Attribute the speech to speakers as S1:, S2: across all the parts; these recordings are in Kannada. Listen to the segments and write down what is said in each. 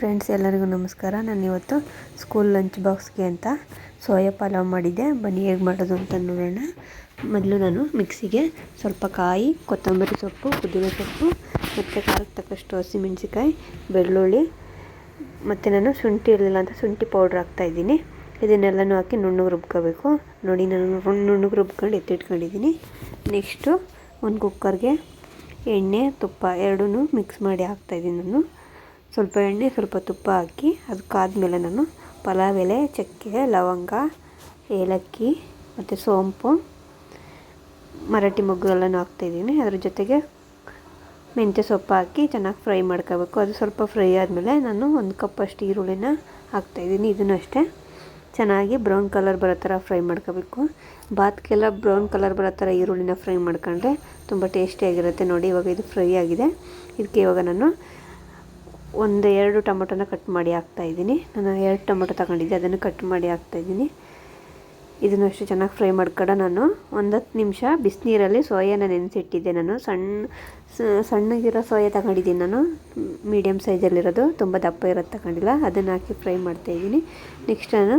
S1: ಫ್ರೆಂಡ್ಸ್ ಎಲ್ಲರಿಗೂ ನಮಸ್ಕಾರ. ನಾನು ಇವತ್ತು ಸ್ಕೂಲ್ ಲಂಚ್ ಬಾಕ್ಸ್ಗೆ ಅಂತ ಸೋಯಾ ಪಲಾವ್ ಮಾಡಿದ್ದೆ. ಬನ್ನಿ ಹೇಗೆ ಮಾಡೋದು ಅಂತ ನೋಡೋಣ. ಮೊದಲು ನಾನು ಮಿಕ್ಸಿಗೆ ಸ್ವಲ್ಪ ಕಾಯಿ, ಕೊತ್ತಂಬರಿ ಸೊಪ್ಪು, ಪುದೀನ ಸೊಪ್ಪು, ಮತ್ತು ಖಾರಕ್ಕೆ ತಕ್ಕಷ್ಟು ಹಸಿಮೆಣ್ಸಿಕಾಯಿ ಬೆಳ್ಳುಳ್ಳಿ, ಮತ್ತು ನಾನು ಶುಂಠಿ ಇರಲಿಲ್ಲ ಅಂತ ಶುಂಠಿ ಪೌಡ್ರ್ ಹಾಕ್ತಾಯಿದ್ದೀನಿ ಇದನ್ನೆಲ್ಲನೂ ಹಾಕಿ ನುಣ್ಣಗೆ ರುಬ್ಕೋಬೇಕು. ನೋಡಿ, ನಾನು ನುಣ್ಣಗೆ ರುಬ್ಕೊಂಡು ಎತ್ತಿಟ್ಕೊಂಡಿದ್ದೀನಿ. ನೆಕ್ಸ್ಟು ಒಂದು ಕುಕ್ಕರ್ಗೆ ಎಣ್ಣೆ, ತುಪ್ಪ ಎರಡೂ ಮಿಕ್ಸ್ ಮಾಡಿ ಹಾಕ್ತಾಯಿದ್ದೀನಿ ನಾನು. ಸ್ವಲ್ಪ ಎಣ್ಣೆ, ಸ್ವಲ್ಪ ತುಪ್ಪ ಹಾಕಿ ಅದಕ್ಕಾದ್ಮೇಲೆ ನಾನು ಪಲಾವ್ ಎಲೆ, ಚಕ್ಕೆ, ಲವಂಗ, ಏಲಕ್ಕಿ ಮತ್ತು ಸೋಂಪು, ಮರಾಠಿ ಮೊಗ್ಗು ಎಲ್ಲನೂ ಹಾಕ್ತಾಯಿದ್ದೀನಿ ಅದ್ರ ಜೊತೆಗೆ ಮೆಂತ್ಯ ಸೊಪ್ಪು ಹಾಕಿ ಚೆನ್ನಾಗಿ ಫ್ರೈ ಮಾಡ್ಕೋಬೇಕು. ಅದು ಸ್ವಲ್ಪ ಫ್ರೈ ಆದಮೇಲೆ ನಾನು ಒಂದು ಕಪ್ಪಷ್ಟು ಈರುಳ್ಳಿನ ಹಾಕ್ತಾಯಿದ್ದೀನಿ ಇದನ್ನು ಅಷ್ಟೇ. ಚೆನ್ನಾಗಿ ಬ್ರೌನ್ ಕಲರ್ ಬರೋ ಥರ ಫ್ರೈ ಮಾಡ್ಕೋಬೇಕು. ಬಾತ್ಗೆಲ್ಲ ಬ್ರೌನ್ ಕಲರ್ ಬರೋ ಥರ ಈರುಳ್ಳಿನ ಫ್ರೈ ಮಾಡ್ಕೊಂಡ್ರೆ ತುಂಬ ಟೇಸ್ಟಿಯಾಗಿರುತ್ತೆ ನೋಡಿ. ಇವಾಗ ಇದು ಫ್ರೈ ಆಗಿದೆ. ಇದಕ್ಕೆ ಇವಾಗ ನಾನು ಒಂದು ಎರಡು ಟೊಮೊಟೊನ ಕಟ್ ಮಾಡಿ ಹಾಕ್ತಾಯಿದ್ದೀನಿ ನಾನು ಎರಡು ಟೊಮೊಟೊ ತಗೊಂಡಿದ್ದೆ, ಅದನ್ನು ಕಟ್ ಮಾಡಿ ಹಾಕ್ತಾಯಿದ್ದೀನಿ ಇದನ್ನು ಅಷ್ಟು ಚೆನ್ನಾಗಿ ಫ್ರೈ ಮಾಡ್ಕೊಂಡು ನಾನು. ಒಂದು ಹತ್ತು ನಿಮಿಷ ಬಿಸಿನೀರಲ್ಲಿ ಸೋಯಾನ ನೆನೆಸಿಟ್ಟಿದ್ದೆ ನಾನು. ಸಣ್ಣ ಸಣ್ಣಗಿರೋ ಸೋಯಾ ತಗೊಂಡಿದ್ದೀನಿ ನಾನು. ಮೀಡಿಯಮ್ ಸೈಜಲ್ಲಿರೋದು, ತುಂಬ ದಪ್ಪ ಇರೋದು ತಗೊಂಡಿಲ್ಲ. ಅದನ್ನು ಹಾಕಿ ಫ್ರೈ ಮಾಡ್ತಾಯಿದ್ದೀನಿ ನೆಕ್ಸ್ಟ್ ನಾನು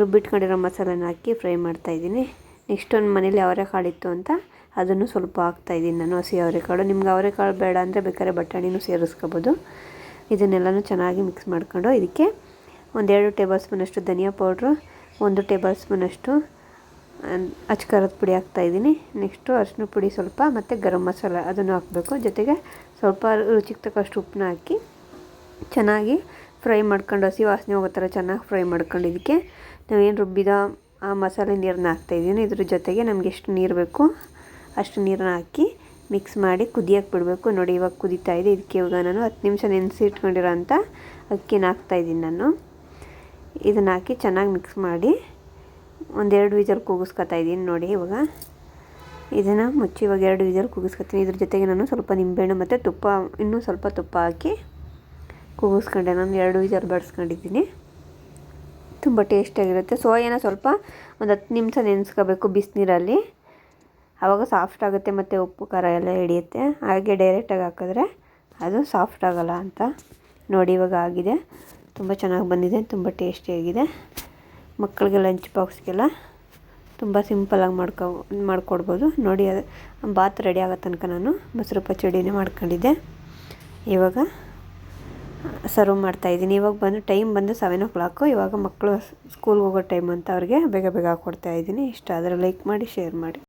S1: ರುಬ್ಬಿಟ್ಕೊಂಡಿರೋ ಮಸಾಲೆನ ಹಾಕಿ ಫ್ರೈ ಮಾಡ್ತಾಯಿದ್ದೀನಿ ನೆಕ್ಸ್ಟ್ ಒಂದು ಮನೇಲಿ ಅವರೆಕಾಳಿತ್ತು ಅಂತ ಅದನ್ನು ಸ್ವಲ್ಪ ಹಾಕ್ತಾಯಿದ್ದೀನಿ ನಾನು ಹಸಿ ಅವರೆಕಾಳು. ನಿಮ್ಗೆ ಅವರೆಕಾಳು ಬೇಡ ಅಂದರೆ ಬೇಕಾದ್ರೆ ಬಟಾಣಿನೂ ಸೇರಿಸ್ಕೋಬೋದು. ಇದನ್ನೆಲ್ಲನೂ ಚೆನ್ನಾಗಿ ಮಿಕ್ಸ್ ಮಾಡ್ಕೊಂಡು ಇದಕ್ಕೆ ಒಂದೆರಡು ಟೇಬಲ್ ಸ್ಪೂನಷ್ಟು ಧನಿಯಾ ಪೌಡ್ರು ಒಂದು ಟೇಬಲ್ ಸ್ಪೂನಷ್ಟು ಅಚ್ಕಾರದ ಪುಡಿ ಹಾಕ್ತಾಯಿದ್ದೀನಿ ನೆಕ್ಸ್ಟು ಅರಿಶಿನ ಪುಡಿ ಸ್ವಲ್ಪ ಮತ್ತು ಗರಂ ಮಸಾಲ ಅದನ್ನು ಹಾಕಬೇಕು. ಜೊತೆಗೆ ಸ್ವಲ್ಪ ರುಚಿಗೆ ತಕ್ಕಷ್ಟು ಉಪ್ಪನ್ನ ಹಾಕಿ ಚೆನ್ನಾಗಿ ಫ್ರೈ ಮಾಡ್ಕೊಂಡು, ಹಸಿ ವಾಸನೆ ಹೋಗೋ ಥರ ಚೆನ್ನಾಗಿ ಫ್ರೈ ಮಾಡ್ಕೊಂಡು ಇದಕ್ಕೆ ನಾವೇನು ರುಬ್ಬಿದ ಆ ಮಸಾಲೆ ನೀರನ್ನ ಹಾಕ್ತಾಯಿದ್ದೀನಿ ಇದ್ರ ಜೊತೆಗೆ ನಮಗೆ ಎಷ್ಟು ನೀರು ಬೇಕು ಅಷ್ಟು ನೀರನ್ನ ಹಾಕಿ ಮಿಕ್ಸ್ ಮಾಡಿ ಕುದಿಯೋಕೆ ಬಿಡಬೇಕು. ನೋಡಿ, ಇವಾಗ ಕುದೀತಾ ಇದೆ. ಇದಕ್ಕೆ ಇವಾಗ ನಾನು ಹತ್ತು ನಿಮಿಷ ನೆನೆಸಿ ಇಟ್ಕೊಂಡಿರೋ ಅಂಥ ಅಕ್ಕಿನ ಹಾಕ್ತಾಯಿದ್ದೀನಿ ನಾನು. ಇದನ್ನು ಹಾಕಿ ಚೆನ್ನಾಗಿ ಮಿಕ್ಸ್ ಮಾಡಿ ಒಂದೆರಡು ವಿಜಲ್ ಕೂಗಿಸ್ಕೊತಾ ಇದ್ದೀನಿ ನೋಡಿ ಇವಾಗ. ಇದನ್ನು ಮುಚ್ಚಿ ಇವಾಗ ಎರಡು ವಿಜಲ್ ಕೂಗಿಸ್ಕೊತೀನಿ. ಇದ್ರ ಜೊತೆಗೆ ನಾನು ಸ್ವಲ್ಪ ನಿಂಬೆಹಣ್ಣು ಮತ್ತು ತುಪ್ಪ, ಇನ್ನೂ ಸ್ವಲ್ಪ ತುಪ್ಪ ಹಾಕಿ ಕೂಗಿಸ್ಕೊಂಡೆ. ನಾನು ಎರಡು ವಿಜಲ್ ಬಡಿಸ್ಕೊಂಡಿದ್ದೀನಿ. ತುಂಬ ಟೇಸ್ಟಿಯಾಗಿರುತ್ತೆ ಸೋಯಾನ ಸ್ವಲ್ಪ ಒಂದು ಹತ್ತು ನಿಮಿಷ ನೆನೆಸ್ಕೋಬೇಕು ಬಿಸಿನೀರಲ್ಲಿ. ಆವಾಗ ಸಾಫ್ಟ್ ಆಗುತ್ತೆ ಮತ್ತು ಉಪ್ಪು, ಖಾರ ಎಲ್ಲ ಹಿಡಿಯುತ್ತೆ. ಹಾಗೆ ಡೈರೆಕ್ಟಾಗಿ ಹಾಕಿದ್ರೆ ಅದು ಸಾಫ್ಟ್ ಆಗೋಲ್ಲ ಅಂತ ನೋಡಿ ಇವಾಗ ಆಗಿದೆ. ತುಂಬ ಚೆನ್ನಾಗಿ ಬಂದಿದೆ, ತುಂಬ ಟೇಸ್ಟಿಯಾಗಿದೆ ಮಕ್ಕಳಿಗೆ ಲಂಚ್ ಬಾಕ್ಸ್ಗೆಲ್ಲ ತುಂಬ ಸಿಂಪಲಾಗಿ ಮಾಡ್ಕೊ, ಮಾಡಿಕೊಡ್ಬೋದು. ನೋಡಿ ಅದು ಬಾತ್ ರೆಡಿ ಆಗೋ ತನಕ ನಾನು ಮೊಸರು ಪಚಡಿನೇ ಮಾಡ್ಕೊಂಡಿದ್ದೆ. ಇವಾಗ ಸರ್ವ್ ಮಾಡ್ತಾಯಿದ್ದೀನಿ ಇವಾಗ ಬಂದು ಟೈಮ್ ಬಂದು ಸೆವೆನ್ ಓ ಕ್ಲಾಕು ಇವಾಗ ಮಕ್ಕಳು ಸ್ಕೂಲ್ಗೆ ಹೋಗೋ ಟೈಮ್ ಅಂತ ಅವ್ರಿಗೆ ಬೇಗ ಬೇಗ ಕೊಡ್ತಾಯಿದ್ದೀನಿ ಇಷ್ಟ ಆದರೆ ಲೈಕ್ ಮಾಡಿ ಶೇರ್ ಮಾಡಿ.